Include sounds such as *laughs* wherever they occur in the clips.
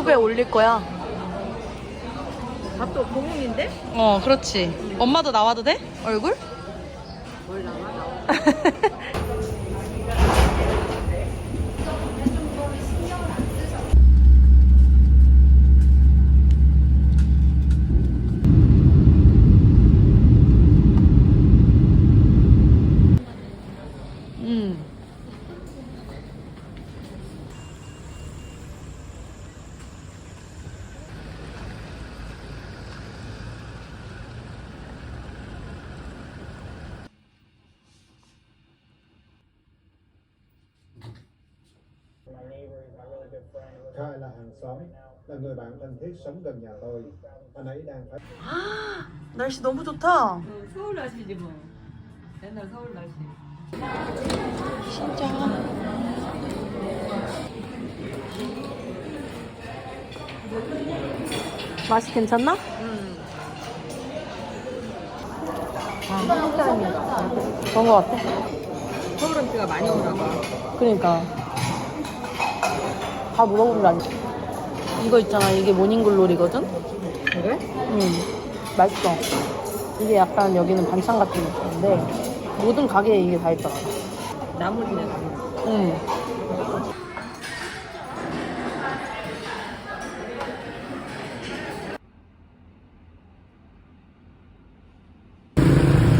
유튜브에 올릴 거야. 밥도 고문인데? 어, 그렇지. 엄마도 나와도 돼? 얼굴? 뭘 나와 나와. *laughs* thiết sống gần nhà tôi. Anh ấy đang phải 날씨 너무 좋다. 서울 날씨지 뭐. 옛날 서울 날씨. 진짜. 맛이 괜찮나? 그런 거 같아. 서울은 비가 많이 오나 봐. 그러니까. 다 물어보면 안 돼. 이거 있잖아. 이게 모닝글로리거든? 그래? 응. 맛있어. 이게 약간 여기는 반찬 같은 느낌인데, 모든 가게에 이게 다 있더라. 나물이네 나물. 응.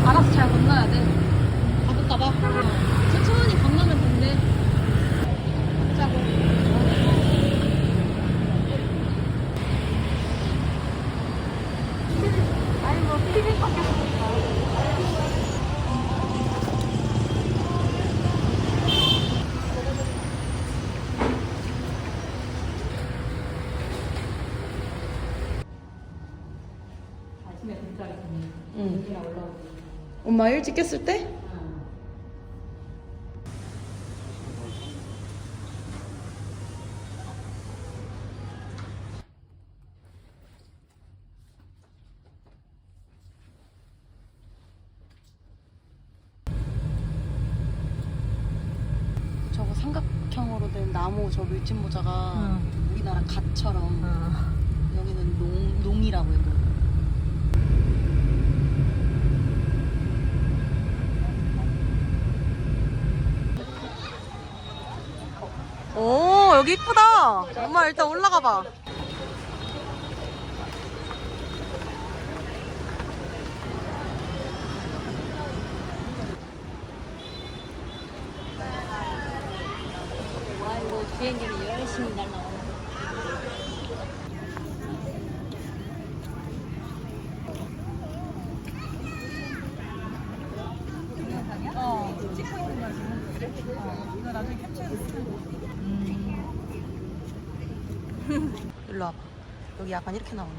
알아서 잘 건너야 돼. 가볼까봐. 천천히 건너면 된대. 짜고. 아니 뭐 피딩밖에 아침에 진짜 응. 여기랑 올라오고. 엄마 일찍 깼을 때? 저거 삼각형으로 된 나무 저 물집모자가 우리나라 갓처럼 여기는 농, 농이라고 해요. 오 여기 이쁘다. 엄마 일단 올라가 봐. 비행기는 열심히 날라오네. 어, 찍고 있는 거지. 그래? 어, 이거 나중에 캡처해서 쓰면 일로 와봐 여기 약간 이렇게 나오네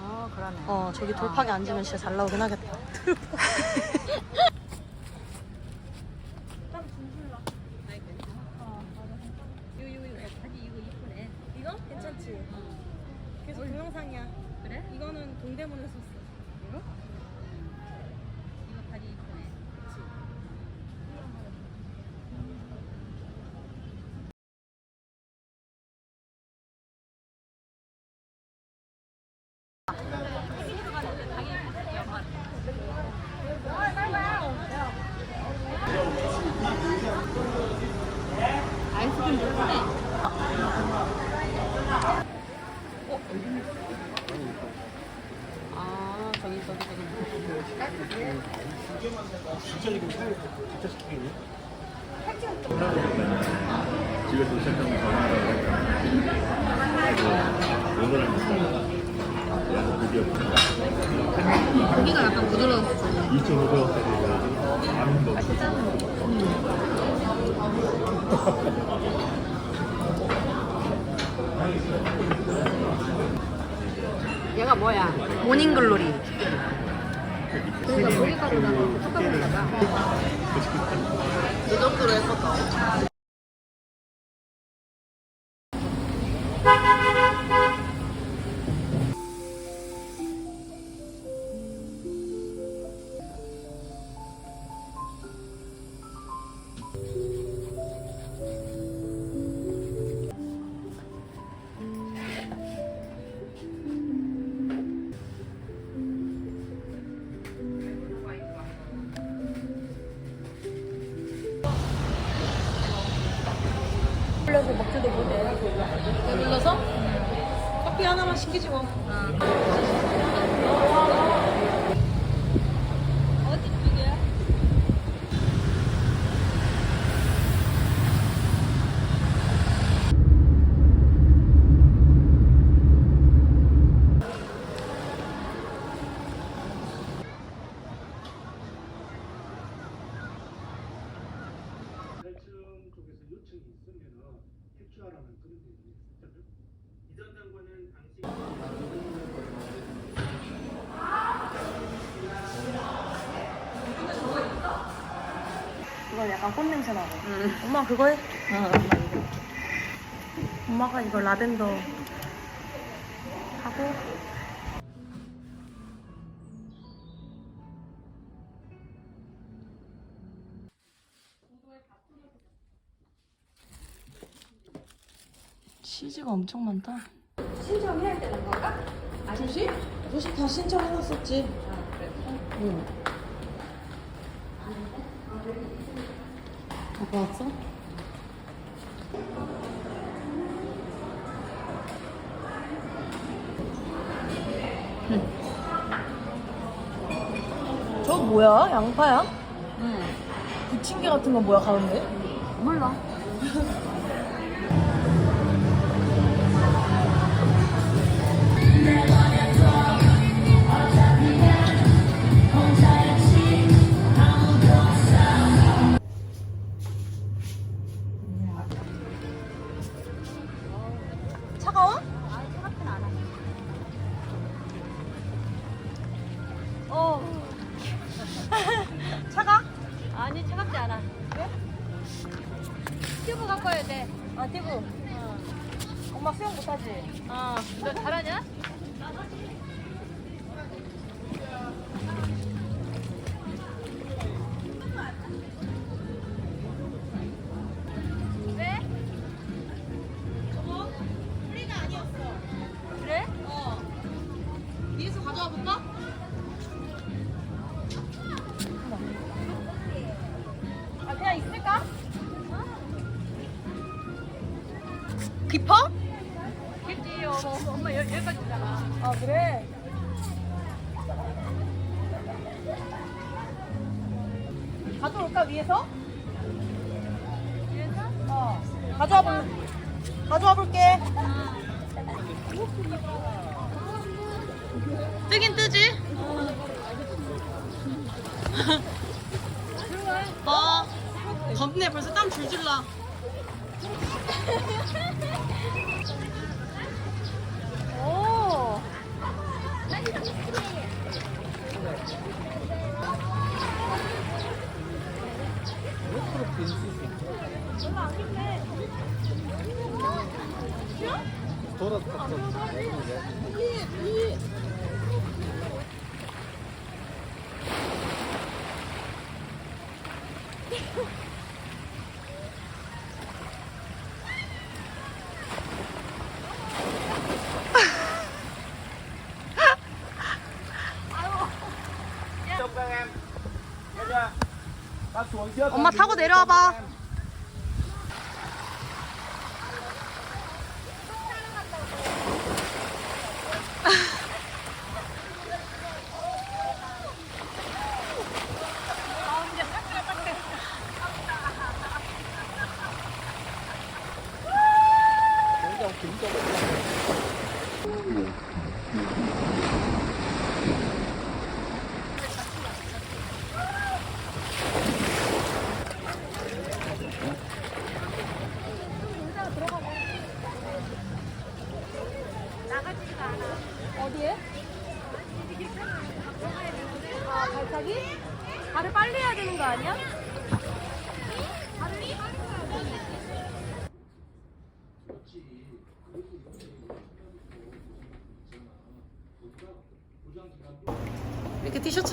어, 그러네. 어 저기 돌팍에 앉으면 진짜 잘 나오긴 하겠다 이거, 괜찮지? 계속 동영상이야. 그래? 이거는 동대문에서. 이거? 이거 바지 이쁘네. 아이스크림 예쁘네. 아 저기 저기 저기 집에 도착하면 전화하라고 하고 오늘은 그래서 드디어 고기가 약간 부드러웠어. 2,500원짜리 라면 먹고 얘가 뭐야? 모닝글로리 그러니까 고기가루랑 섞어보니까 봐. 이 정도로 예뻤다 불러서 먹지도 못해. 배불러서? 음. 커피 하나만 시키지 뭐. 응. 그거 해? 엄마 이거. 엄마가 이거 라벤더 하고. CG가 엄청 많다. 신청해야 되는 건가? 조식? 조식 다 신청해놨었지. 응. 갖고 왔어? 뭐야? 양파야? 응. 부침개 같은 건 뭐야 가운데? 몰라. 깊어? 깊지. 어, 어, 엄마 여, 여기까지 오잖아. 아 그래? 가져올까 위에서? 위에서? 어. 가져와 볼. 가져와 볼게. 뜨긴 뜨지? 봐. 겁내 벌써 땀 줄줄 나. *laughs* Yeah. 엄마 타고 내려와 봐. 어디에? 아 발차기? 발을 빨리 해야 되는 거 아니야?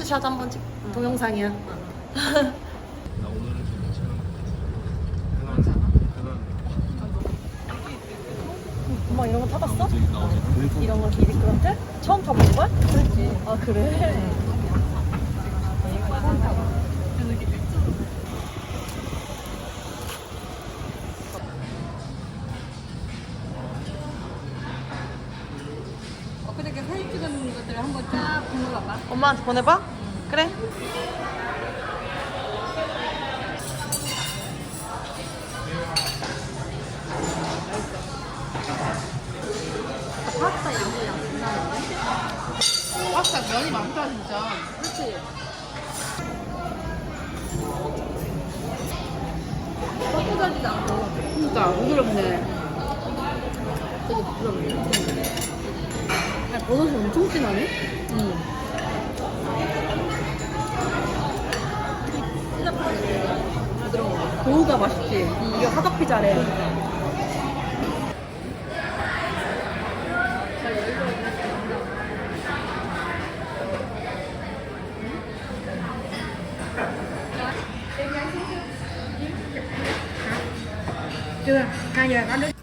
이렇게 티셔츠 샷 한 번 찍. 동영상이야. 나 오늘은 좀 괜찮은 것 같아. 엄마 이런 거 타봤어? 나오네. 이런 거 기리크런트? 처음 타보는 거야? 그렇지. 아 그래? 내가 한번 쫙 보내봐봐. 엄마한테 보내봐? 그래. 파스타 양이 양나는데 파스타 면이 많다 진짜. 그렇지. 뻑뻑하지도 않고. 그러니까 부드럽네. 되게 부드럽네. 야, 버섯이 엄청 진하네? 응. 도우가 맛있지? hai giờ có đứa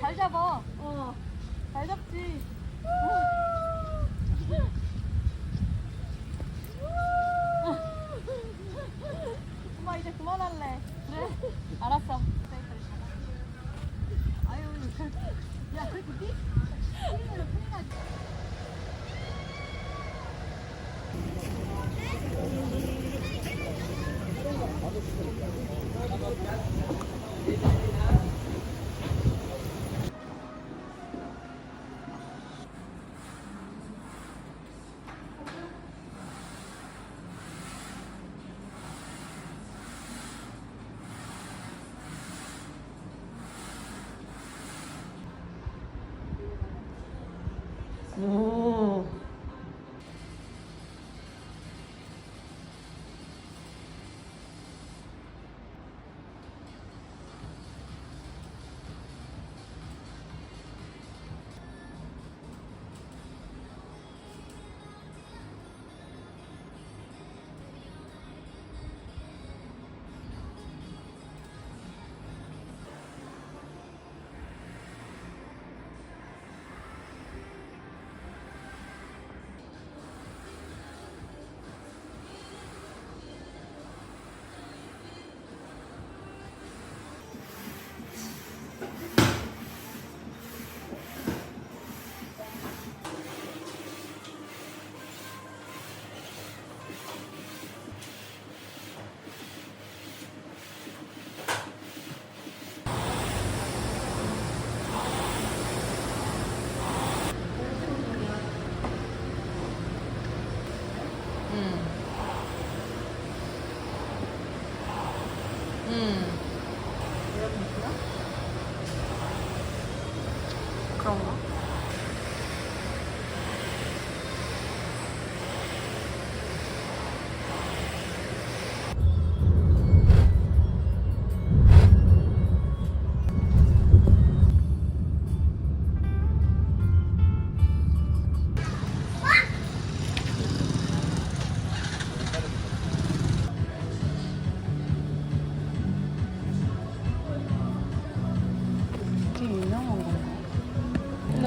잘 잡아. 어. 잘 잡지. 엄마 이제 그만할래. 그래? 알았어. 아유, 야, 그렇게 뛰? 뛰면 큰일 나지. 오.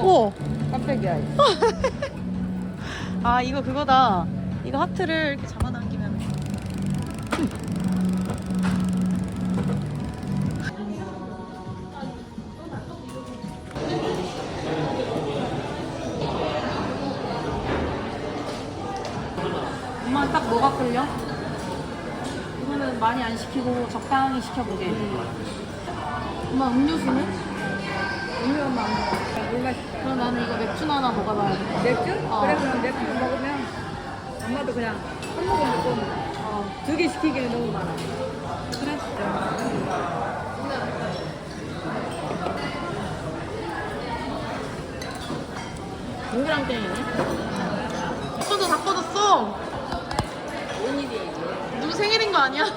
오! 깜짝이야. *laughs* 아 이거 그거다. 이거 하트를 이렇게 잡아당기면 엄마 딱 뭐가 끌려? 이거는 많이 안 시키고 적당히 시켜보게. 엄마 음료수는? 그럼 나는 이거 맥주나 하나 먹어봐야 돼. 맥주? 어. 그래 그럼 맥주 먹으면 엄마도 그냥 한 모금 먹고 어, 두 개 시키기는 너무 많아. 그래? 동그랑 땡이네. 손도 다 꺼졌어. 누구 생일인 거 아니야? *laughs*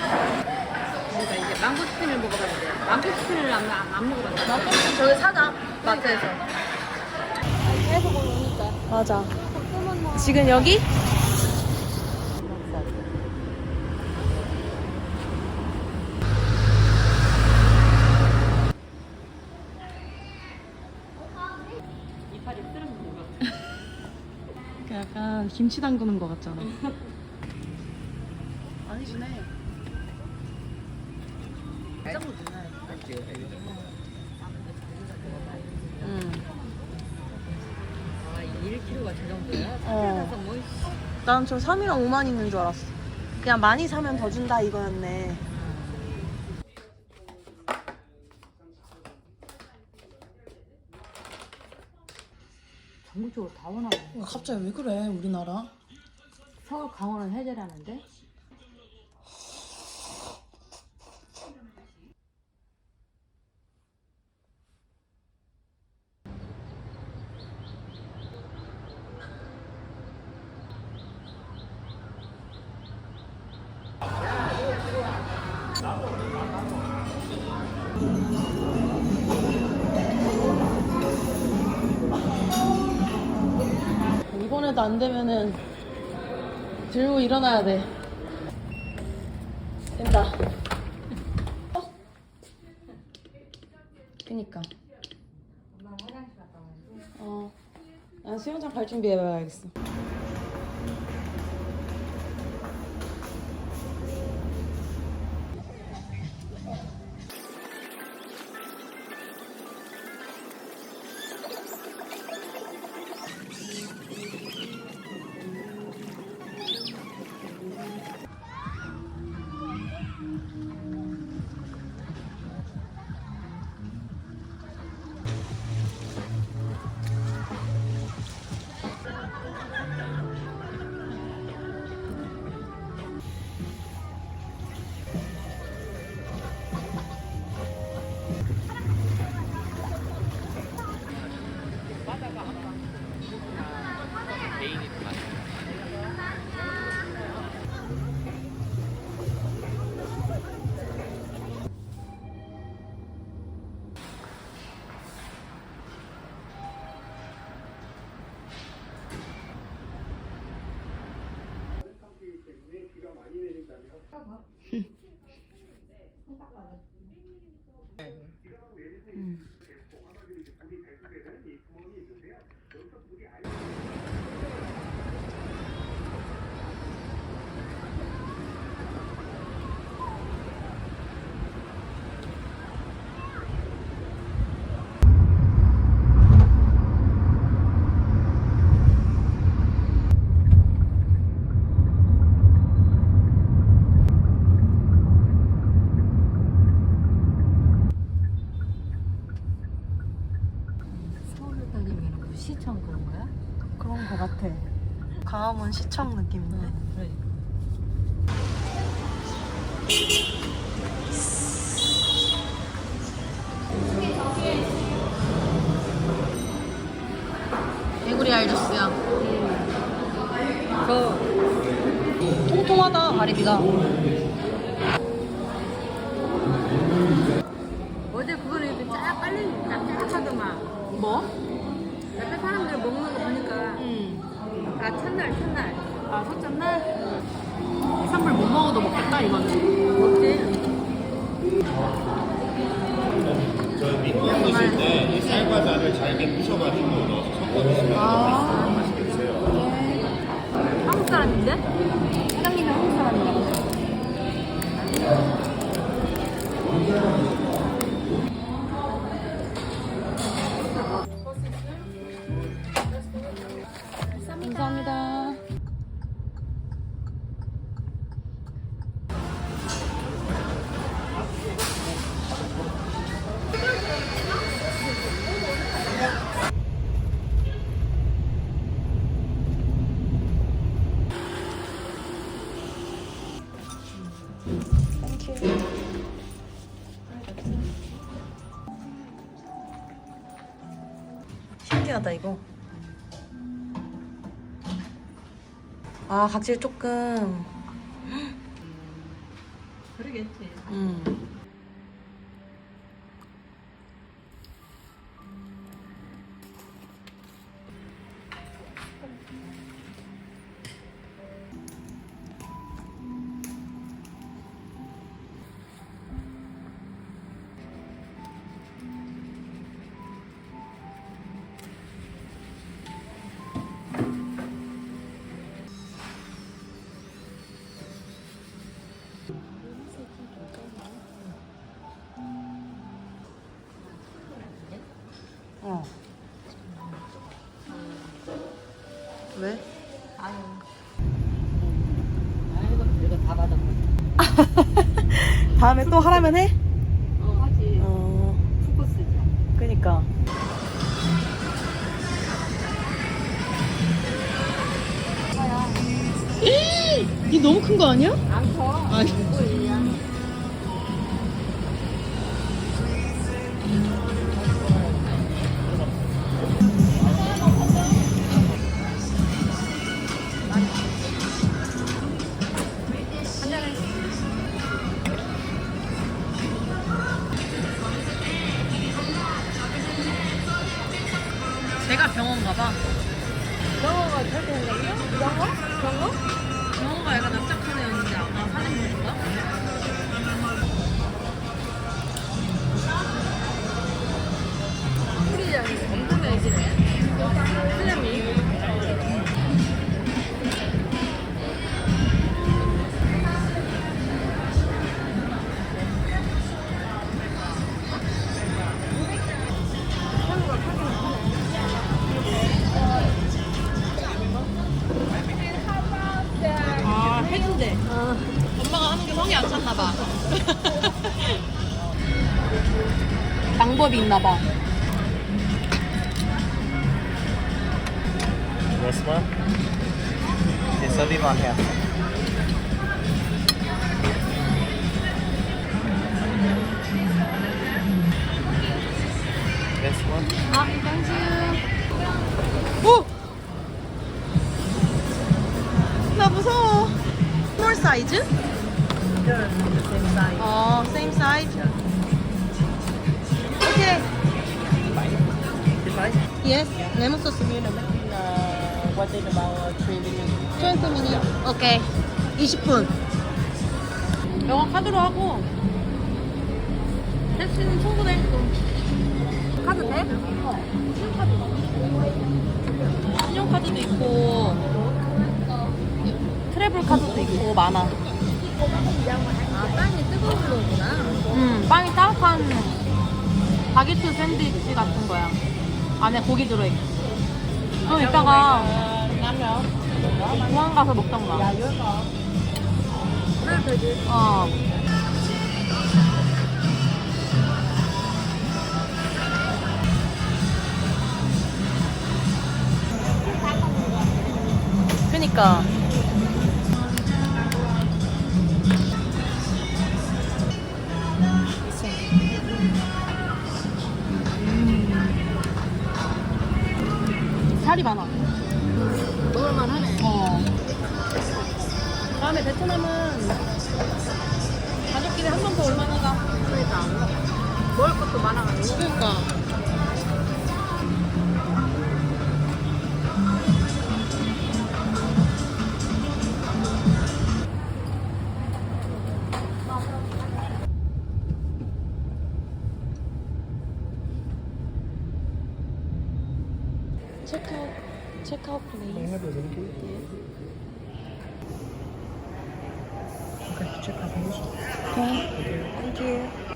*laughs* 그러니까 이제 망고스틴을 먹어봤는데 망고스틴을 안, 안, 안 먹어봤는데 저기 사자 마트에서. 맞아. 지금 여기? 그 약간 김치 담그는 거 같잖아. 아니지네. 응. 아 1kg가 저 정도야? 어. 그래서 뭐난저 3이랑 5만 있는 줄 알았어. 그냥 많이 사면 더 준다 이거였네. 전국적으로 다 원하고 갑자기 왜 그래 우리나라? 서울 강원은 해제라는데 들고 일어나야 돼. 된다. 어? 그니까. 어. 난 수영장 갈 준비해봐야겠어. 시청 신기하다 이거. 아 각질 조금. 그러겠지. 음. 왜? 이거 다 받아. *laughs* 다음에 또 하라면 해? 어, 하지. 어. 풀코스죠. 그니까. 이 너무 큰 거 아니야? 안 커. 아, 제 아, 땡큐. 오! 나 무서워. 스몰 사이즈? 어, same size. 오케이. Yes, lemon sauce uh, what is about 3 minutes? 20 minutes. 오케이. 20분. 영화 카드로 하고 택시는 충분해. 카드 돼? 신용카드도 있고 트래블 카드도 있고 많아. 아, 빵이 뜨거운 거구나. 음, 빵이 따뜻한 바게트 샌드위치 같은 거야. 안에 고기 들어있고. 그럼 이따가 공항 가서 먹던가. 어. 그니까. 살이 많아. Check out, check out, please. Okay, thank you.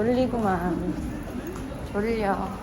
졸리구만. 졸려.